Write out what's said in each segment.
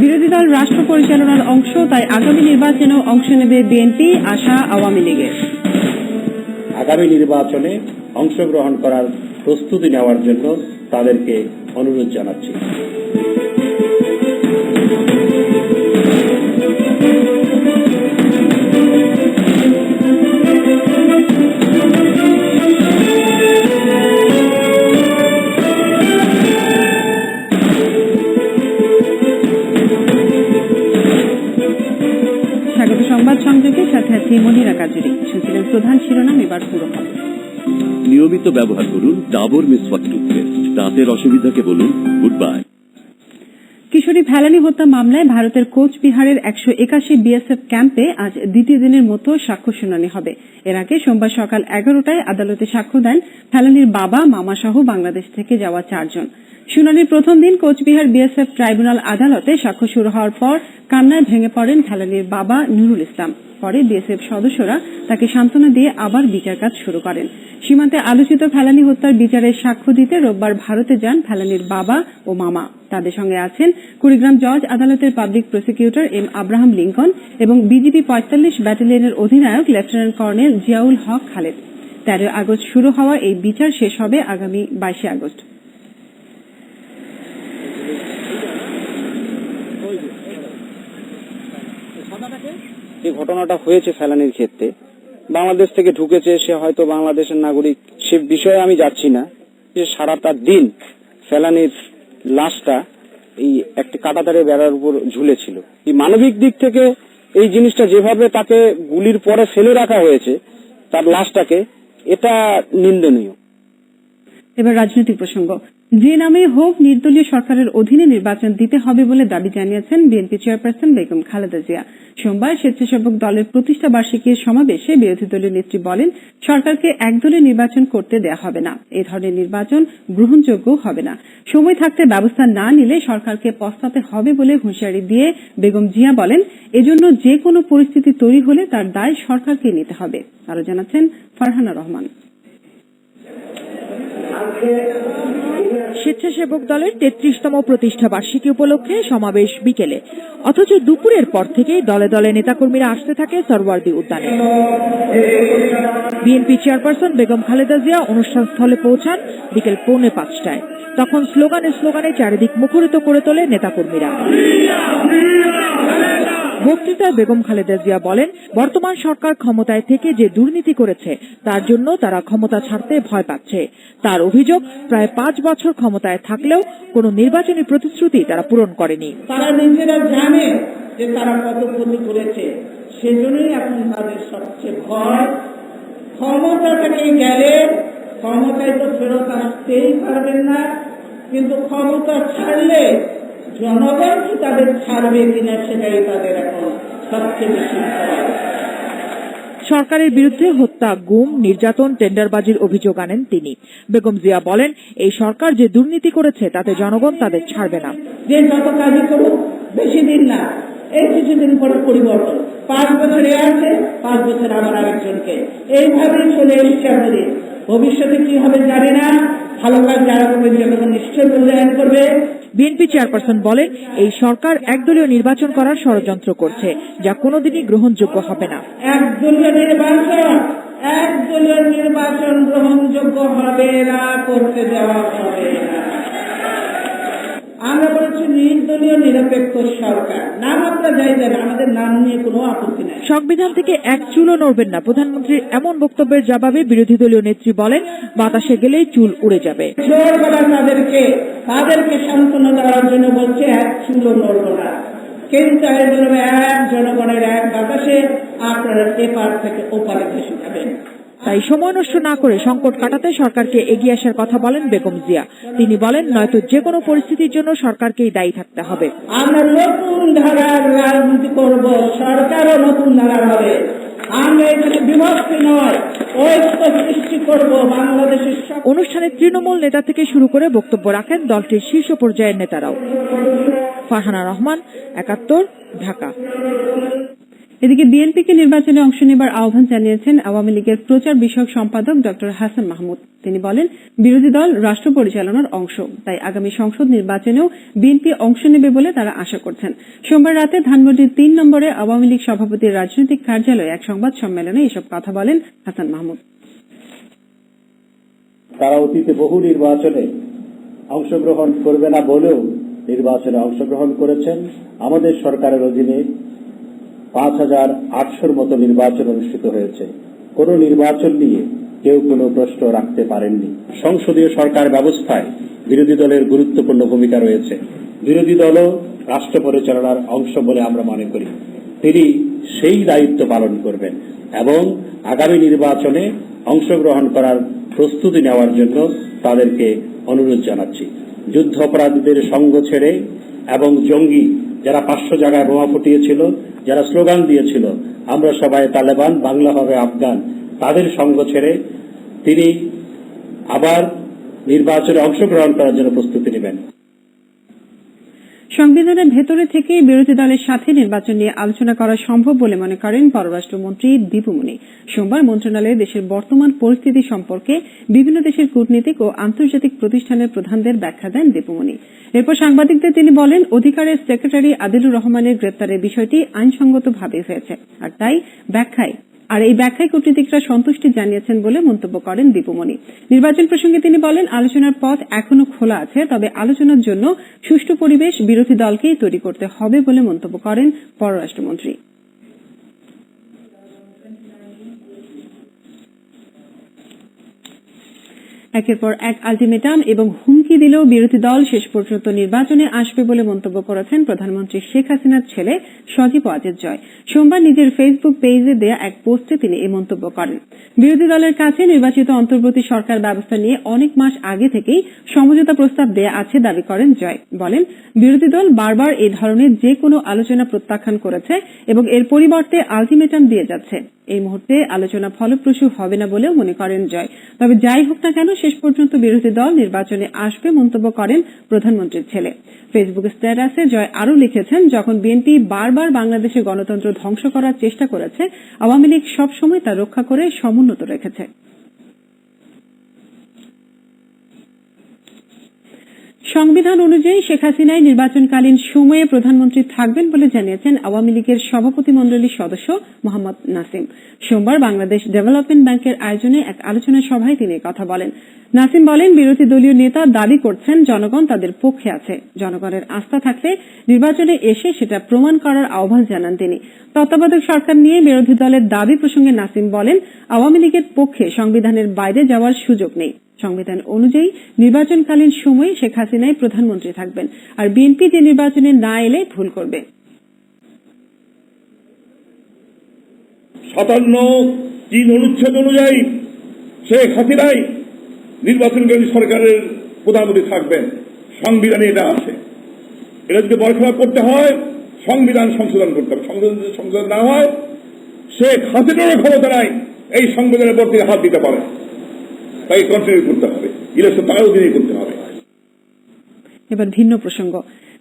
বিরোধী দল রাষ্ট্র পরিচালনার অংশ, তাই আগামী নির্বাচনেও অংশ নেবে বিএনপি, আশা আওয়ামী লীগের। আগামী নির্বাচনে অংশগ্রহণ করার প্রস্তুতি নেওয়ার জন্য তাদেরকে অনুরোধ জানাচ্ছি। নিয়মিত ব্যবহার করুন ডাবর মিসওয়াক টুথপেস্ট। দাঁতের অসুবিধাকে বলুন গুড বাই কিশোরী ফেলানি হত্যা মামলায় ভারতের কোচবিহারের একশো একাশি বিএসএফ ক্যাম্পে আজ দ্বিতীয় দিনের মতো সাক্ষ্য শুনানি হবে। এর আগে সোমবার সকাল এগারোটায় আদালতে সাক্ষ্য দেন ফেলানির বাবা মামা সহ বাংলাদেশ থেকে যাওয়া চারজন। শুনানির প্রথম দিন কোচবিহার বিএসএফ ট্রাইব্যুনাল আদালতে সাক্ষ্য শুরু হওয়ার পর কান্নায় ভেঙে পড়েন ফেলানির বাবা নুরুল ইসলাম। পরে বিএসএফ সদস্যরা তাকে সান্ত্বনা দিয়ে আবার বিচার কাজ শুরু করেন। সীমান্তে আলোচিত ফেলানি হত্যার বিচারের সাক্ষ্য দিতে রোববার ভারতে যান ফেলানির বাবা ও মামা। তাদের সঙ্গে আছেন কুড়িগ্রাম জজ আদালতের public prosecutor M Abraham Lincoln এবং বিজিবি পঁয়তাল্লিশ ব্যাটালিয়নের অধিনায়ক লেফটেন্যান্ট কর্নেল জিয়াউল হক খালেদ। তেরোই আগস্ট শুরু হওয়া এই বিচার শেষ হবে আগামী বাইশে আগস্ট। যে ঘটনাটা হয়েছে ফেলানির ক্ষেত্রে, বাংলাদেশ থেকে ঢুকেছে, সে হয়তো বাংলাদেশের নাগরিক, সে বিষয়ে আমি যাচ্ছি না। যে সারাটা দিন ফেলানির লাশটা এই একটি কাটাতারে বেড়ার উপর ঝুলেছিল। এই মানবিক দিক থেকে এই জিনিসটা যেভাবে তাকে গুলির পরে ফেলে রাখা হয়েছে, তার লাশটাকে, এটা নিন্দনীয়। এবার রাজনৈতিক প্রসঙ্গ। যে নামে হোক নির্দলীয় সরকারের অধীনে নির্বাচন দিতে হবে বলে দাবি জানিয়েছেন বিএনপি চেয়ারপারসন বেগম খালেদা জিয়া। সোমবার স্বেচ্ছাসেবক দলের প্রতিষ্ঠা বার্ষিকীর সমাবেশে বিরোধী দলীয় নেত্রী বলেন, সরকারকে একদলে নির্বাচন করতে দেয়া হবে না। এ ধরনের নির্বাচন গ্রহণযোগ্য হবে না। সময় থাকতে ব্যবস্থা না নিলে সরকারকে পস্তাতে হবে বলে হুঁশিয়ারি দিয়ে বেগম জিয়া বলেন, এজন্য যে কোনো পরিস্থিতি তৈরি হলে তার দায় সরকারকে নিতে হবে। আরও জানাচ্ছেন ফারহানা রহমান। স্বেচ্ছাসেবক দলের তেত্রিশতম প্রতিষ্ঠা বার্ষিকী উপলক্ষে সমাবেশ বিকেলে। অথচ দুপুরের পর থেকেই দলে দলে নেতাকর্মীরা আসতে থাকে সরওয়ার্দী উদ্যানে। বিএনপি চেয়ারপারসন বেগম খালেদা জিয়া অনুষ্ঠান স্থলে পৌঁছান বিকেল পৌনে পাঁচটায়। তখন স্লোগানে স্লোগানে চারিদিক মুখরিত করে তোলে নেতাকর্মীরা। বক্তৃতায় বেগম খালেদা জিয়া বলেন, বর্তমান সরকার ক্ষমতায় থেকে যে দুর্নীতি করেছে, তার জন্য তারা ক্ষমতা ছাড়তে ভয় পাচ্ছে। তার অভিযোগ, প্রায় পাঁচ বছর ক্ষমতায় থাকলেও কোনো নির্বাচনী প্রতিশ্রুতি তারা পূরণ করেনি। তারা নিজেরা জানে যে তারা কত ক্ষতি করেছে। সেজন্যই এখন তাদের সবচেয়ে ভয় ক্ষমতা থেকে গেলে ক্ষমতায় তো ফেরত আসতেই পারবেন না, কিন্তু ক্ষমতা ছাড়লে জনগণ কি তাদের ছাড়বে কিনা সেটাই তাদের এখন সবচেয়ে বেশি সরকারের বিরুদ্ধে হত্যা গুম নির্যাতন টেন্ডারবাজির অভিযোগ আনেন তিনি। বেগম জিয়া বলেন এই সরকার যে দুর্নীতি করেছে তাতে জনগণ তাদের ছাড়বে না। যে যত কাজই করুক বেশি দিন না এই কিছুদিন পরে পরিবর্তন। পাঁচ বছরে আছে পাঁচ বছর আবার আরেকজনকে। এইভাবেই চলে এসছে আমাদের। ভবিষ্যতে কি হবে জানি না। ভালো কাজ যারা করবে নিশ্চয় মূল্যায়ন করবে। বিএনপি চেয়ারপারসন বলেন, এই সরকার একদলীয় নির্বাচন করার ষড়যন্ত্র করছে, যা কোনোদিনই গ্রহণযোগ্য হবে না। একদলীয় নির্বাচন একদলীয় নির্বাচন গ্রহণযোগ্য হবে না, করতে দেওয়া হবে। সরকার। নাম আপনারা যাই দেন আমাদের নাম নিয়ে কোনো আপত্তি নাই। সংবিধান থেকে এক চুলও নড়বেন না। প্রধানমন্ত্রীর এমন বক্তব্যের জবাবে বিরোধী দলীয় নেত্রী বলেন বাতাসে গেলেই চুল উড়ে যাবে। তাদেরকে তাদেরকে সান্ত্বনা দেওয়ার জন্য বলছে এক চুলো নড়ব না। কিন্তু এক জনগণের এক বাতাসে আপনারা এপার থেকে ওপারে ভেসে যাবেন। তাই সময় নষ্ট না করে সংকট কাটাতে সরকারকে এগিয়ে আসার কথা বলেন বেগম জিয়া। তিনি বলেন নয়তো যে কোনো পরিস্থিতির জন্য সরকারকেই দায়ী থাকতে হবে। আমরা নতুন ধারার রাজনীতি করব সরকারও নতুন ধারার হবে। আমরা এখানে বিভক্তি নয় অনুষ্ঠানে তৃণমূল নেতা থেকে শুরু করে বক্তব্য রাখেন দলটির শীর্ষ পর্যায়ের নেতারাও। ফারহানা রহমান একাত্তর ঢাকা। এদিকে বিএনপিকে নির্বাচনে অংশ নেবার আহ্বান জানিয়েছেন আওয়ামী লীগের প্রচার বিষয়ক সম্পাদক ড. হাসান মাহমুদ। তিনি বলেন, বিরোধী দল রাষ্ট্র পরিচালনার অংশ, তাই আগামী সংসদ নির্বাচনেও বিএনপি অংশ নেবে বলে তারা আশা করছেন। সোমবার রাতে ধানমন্ডির তিন নম্বরে আওয়ামী লীগ সভাপতির রাজনৈতিক কার্যালয়ে এক সংবাদ সম্মেলনে এসব কথা বলেন হাসান মাহমুদ। তারা অতীতে বহু নির্বাচনে অংশগ্রহণ করবে না বলেও নির্বাচনে অংশগ্রহণ করেছেন আমাদের সরকারের অধীনে পাঁচ হাজার আটশোর মতো নির্বাচন অনুষ্ঠিত হয়েছে। কোন নির্বাচন নিয়ে কেউ কোনো প্রশ্ন রাখতে পারেননি। সংসদীয় সরকার ব্যবস্থায় বিরোধী দলের গুরুত্বপূর্ণ ভূমিকা রয়েছে। বিরোধী দলও রাষ্ট্র পরিচালনার অংশ বলে আমরা মনে করি। তিনি সেই দায়িত্ব পালন করবেন এবং আগামী নির্বাচনে অংশগ্রহণ করার প্রস্তুতি নেওয়ার জন্য তাদেরকে অনুরোধ জানাচ্ছি। যুদ্ধ অপরাধীদের সঙ্গ ছেড়ে এবং জঙ্গি যারা পাঁচশো জায়গায় বোমা ফুটিয়েছিল, যারা স্লোগান দিয়েছিল, আমরা সবাই তালেবান, বাংলা হবে আফগান। তাদের সঙ্গ ছেড়ে তিনি আবার নির্বাচনে অংশগ্রহণ করার জন্য প্রস্তুতি নেবেন। সংবিধানের ভেতরে থেকে বিরোধী দলের সাথে নির্বাচন নিয়ে আলোচনা করা সম্ভব বলে মনে করেন পররাষ্ট্রমন্ত্রী দীপুমণি। সোমবার মন্ত্রণালয়ে দেশের বর্তমান পরিস্থিতি সম্পর্কে বিভিন্ন দেশের কূটনীতিক ও আন্তর্জাতিক প্রতিষ্ঠানের প্রধানদের ব্যাখ্যা দেন দীপুমণি। এরপর সাংবাদিকদের তিনি বলেন, অধিকারের সেক্রেটারি আদিলুর রহমানের গ্রেপ্তারের বিষয়টি আইনসঙ্গতভাবে হয়েছে, আর তাই ব্যাখ্যায় আর এই ব্যাখ্যায় কূটনীতিকরা সন্তুষ্টি জানিয়েছেন বলে মন্তব্য করেন দীপুমণি। নির্বাচন প্রসঙ্গে তিনি বলেন, আলোচনার পথ এখনও খোলা আছে, তবে আলোচনার জন্য সুষ্ঠু পরিবেশ বিরোধী দলকেই তৈরি করতে হবে বলে মন্তব্য করেন পররাষ্ট্রমন্ত্রী। একের পর এক আলটিমেটাম এবং হুমকি দিলেও বিরোধী দল শেষ পর্যন্ত নির্বাচনে আসবে বলে মন্তব্য করেছেন প্রধানমন্ত্রী শেখ হাসিনার ছেলে সজীব ওয়াজেদ জয়। সোমবার নিজের ফেসবুক পেজে দেয়া এক পোস্টে তিনি এই মন্তব্য করেন। বিরোধী দলের কাছে নির্বাচিত অন্তর্বর্তী সরকার ব্যবস্থা নিয়ে অনেক মাস আগে থেকেই সমঝোতা প্রস্তাব দেয়া আছে দাবি করেন জয়। বলেন, বিরোধী দল বারবার এই ধরনের যে কোনো আলোচনা প্রত্যাখ্যান করেছে এবং এর পরিবর্তে আলটিমেটাম দিয়ে যাচ্ছে। এই মুহূর্তে আলোচনা ফলপ্রসূ হবে না বলেও মনে করেন জয়। তবে যাই হোক না কেন, শেষ পর্যন্ত বিরোধী দল নির্বাচনে আসবে মন্তব্য করেন প্রধানমন্ত্রীর ছেলে। ফেসবুক স্ট্যাটাসে জয় আরও লিখেছেন, যখন বিএনপি বারবার বাংলাদেশে গণতন্ত্র ধ্বংস করার চেষ্টা করেছে, আওয়ামী লীগ সবসময় তা রক্ষা করে সমুন্নত রেখেছে। সংবিধান অনুযায়ী শেখ হাসিনাই নির্বাচনকালীন সময়ে প্রধানমন্ত্রী থাকবেন বলে জানিয়েছেন আওয়ামী লীগের সভাপতি মণ্ডলীর সদস্য মোহাম্মদ নাসিম। সোমবার বাংলাদেশ ডেভেলপমেন্ট ব্যাংকের আয়োজনে এক আলোচনা সভায় তিনি কথা বলেন। নাসিম বলেন, বিরোধী দলীয় নেতা দাবি করছেন জনগণ তাদের পক্ষে আছে। জনগণের আস্থা থাকলে নির্বাচনে এসে সেটা প্রমাণ করার আহ্বান জানান তিনি। তত্ত্বাবধায়ক সরকার নিয়ে বিরোধী দলের দাবি প্রসঙ্গে নাসিম বলেন, আওয়ামী লীগের পক্ষে সংবিধানের বাইরে যাওয়ার সুযোগ নেই। সংবিধান অনুযায়ী নির্বাচনকালীন সময়ে শেখ হাসিনাই প্রধানমন্ত্রী থাকবেন, আর বিএনপি যে নির্বাচনে না এলে ভুল করবে। সাতান্ন তিন অনুচ্ছেদ অনুযায়ী শেখ হাসিনাই নির্বাচনকারী সরকারের প্রধানমন্ত্রী থাকবেন। সংবিধানে এটা আছে। এটা যদি বরখলাপ করতে হয়, সংবিধান সংশোধন করতে হবে। সংবিধান যদি সংশোধন না হয়, শেখ হাসিনারও ক্ষমতা নাই, এই সংবিধানের থেকে হাত দিতে পারে। তাই কন্টিনিউ করতে হবে। ইলেকশন তার অধীনে করতে হবে। এবার ভিন্ন প্রসঙ্গ।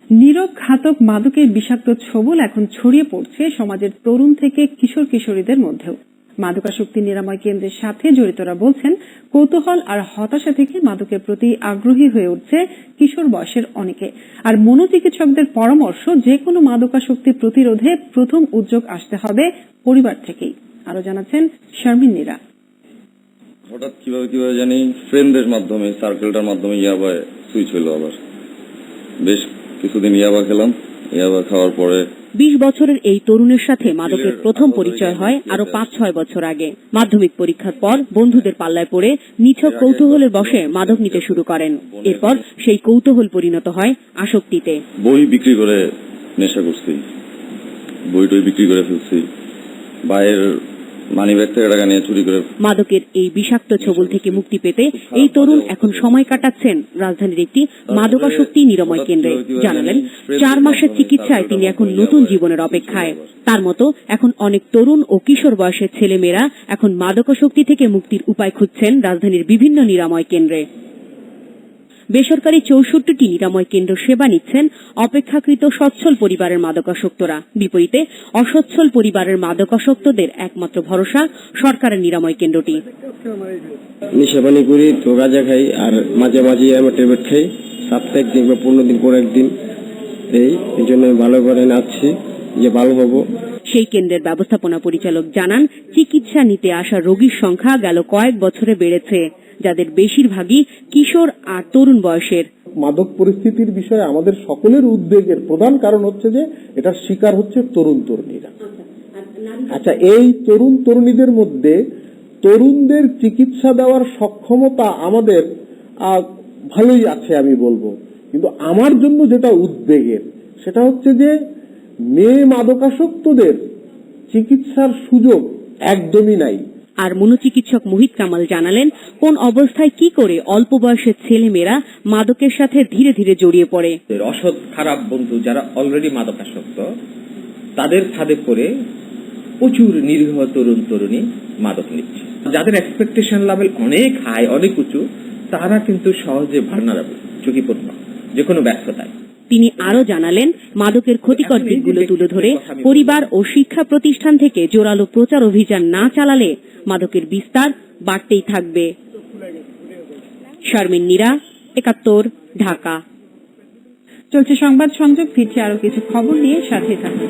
নীরব ঘাতক মাদকের বিষাক্ত ছবল এখন ছড়িয়ে পড়ছে সমাজের তরুণ থেকে কিশোর কিশোরীদের মধ্যেও। মাদকাসক্তি নিরাময় কেন্দ্রের সাথে জড়িতরা বলছেন, কৌতূহল আর হতাশা থেকে মাদকের প্রতি আগ্রহী হয়ে উঠছে কিশোর বয়সের অনেকে। আর মনোচিকিৎসকদের পরামর্শ যে কোনো মাদকাসক্তি প্রতিরোধে প্রথম উদ্যোগ আসতে হবে পরিবার থেকেই। আরও জানাচ্ছেন শারমিন হঠাৎ কীভাবে কীভাবে জানি ফ্রেন্ডদের মাধ্যমে সার্কেলটার মাধ্যমে ইয়াবায় সুইচ হলো আবার। বেশ কিছুদিন ইয়াবা খেলাম। ইয়াবা খাওয়ার পরে বিশ বছরের এই তরুণের সাথে মাদকের প্রথম পরিচয় হয় আরও পাঁচ ছয় বছর আগে। মাধ্যমিক পরীক্ষার পর বন্ধুদের পাল্লায় পড়ে নিছক কৌতূহলের বসে মাদক নিতে শুরু করেন। এরপর সেই কৌতূহল পরিণত হয় আসক্তিতে। বই বিক্রি করে নেশা করছি। বই টই বিক্রি করে ফেলছি। বাইরের থেকে টাকা নিয়ে চুরি করে মাদকের এই বিষাক্ত ছবল থেকে মুক্তি পেতে এই তরুণ এখন সময় কাটাচ্ছেন। রাজধানীর একটি মাদকাসক্তি নিরাময় কেন্দ্রে। জানালেন চার মাসের চিকিৎসায় তিনি এখন নতুন জীবনের অপেক্ষায়। তার মতো এখন অনেক তরুণ ও কিশোর বয়সের ছেলেমেয়েরা এখন মাদকাসক্তি থেকে মুক্তির উপায় খুঁজছেন রাজধানীর বিভিন্ন নিরাময় কেন্দ্রে। বেসরকারি চৌষট্টিটি নিরাময় কেন্দ্র সেবা নিচ্ছেন অপেক্ষাকৃত সচ্ছল পরিবারের মাদকাসক্তরা। বিপরীতে অসচ্ছল পরিবারের মাদকাসক্তদের একমাত্র ভরসা সরকারের নিরাময় কেন্দ্রটি। সেবানি করি তো গাঁজা খাই আর মাঝে মাঝে আমার ট্যাবলেট খাই। সপ্তাহে একদিন বা পনেরো দিন পর একদিন এই এই জন্য আমি ভালো করে নাচছি যে ভালো হব। সেই কেন্দ্রের ব্যবস্থাপনা পরিচালক জানান চিকিৎসা নিতে আসা রোগীর সংখ্যা গেল কয়েক বছরে বেড়েছে। যাদের বেশিরভাগই কিশোর আর তরুণ বয়সের। মাদক পরিস্থিতির বিষয়ে আমাদের সকলের উদ্বেগের প্রধান কারণ হচ্ছে যে, এটার শিকার হচ্ছে তরুণ তরুণীরা। আচ্ছা এই তরুণ তরুণীদের মধ্যে তরুণদের চিকিৎসা দেওয়ার সক্ষমতা আমাদের ভালোই আছে আমি বলব। কিন্তু আমার জন্য যেটা উদ্বেগের, সেটা হচ্ছে যে, মেয়ে মাদকাসক্তদের চিকিৎসার সুযোগ একদমই নাই। আর মনোচিকিৎসক মোহিত কামাল জানালেন, কোন অবস্থায় কি করে অল্প বয়সের ছেলেমেয়েরা মাদকের সাথে ধীরে ধীরে জড়িয়ে পড়ে? অসৎ, খারাপ বন্ধু যারা অলরেডি মাদকাসক্ত, তাদের ছাদে পড়ে প্রচুর নিরীহ তরুণ তরুণী মাদক নিচ্ছে। যাদের এক্সপেকটেশন লেভেল অনেক হাই অনেক উঁচু, তারা কিন্তু সহজে ভার্নারাবল ঝুঁকিপূর্ণ যে কোনো ব্যস্ততায় তিনি আরও জানালেন মাদকের ক্ষতিকর দিকগুলো তুলে ধরে পরিবার ও শিক্ষা প্রতিষ্ঠান থেকে জোরালো প্রচার অভিযান না চালালে মাদকের বিস্তার বাড়তেই থাকবে। শারমিন নীরা একাত্তর ঢাকা। চলছে সংবাদ সংযোগ ফিরছে আরও কিছু খবর নিয়ে সাথে থাকুন।